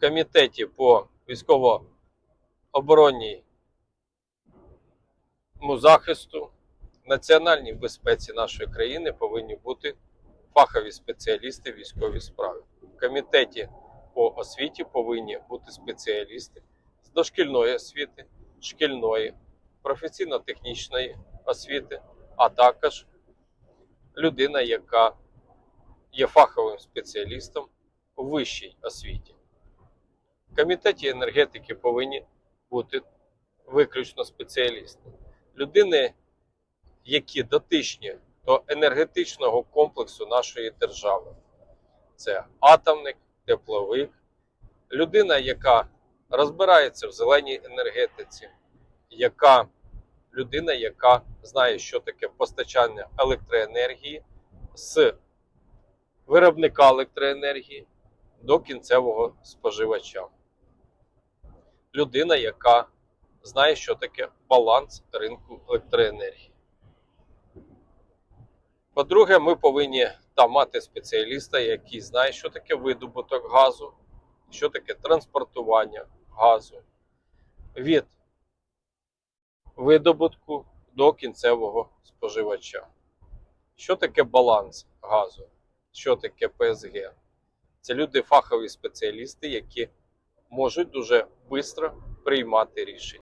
комітеті по військово-оборонній захисту, національній безпеці нашої країни повинні бути фахові спеціалісти військовій справи. В комітеті по освіті повинні бути спеціалісти з дошкільної освіти, шкільної, професійно-технічної освіти, а також людина, яка є фаховим спеціалістом у вищій освіті. Комітеті енергетики повинні бути виключно спеціалісти. Людини, які дотичні до енергетичного комплексу нашої держави. Це атомник, тепловик, людина, яка розбирається в зеленій енергетиці, яка людина, яка знає, що таке постачання електроенергії з виробника електроенергії до кінцевого споживача. Людина, яка знає, що таке баланс ринку електроенергії. По-друге, ми повинні там мати спеціаліста, який знає, що таке видобуток газу, що таке транспортування газу від видобутку до кінцевого споживача. Що таке баланс газу? Що таке ПСГ? Це люди фахові спеціалісти, які можуть дуже швидко приймати рішення.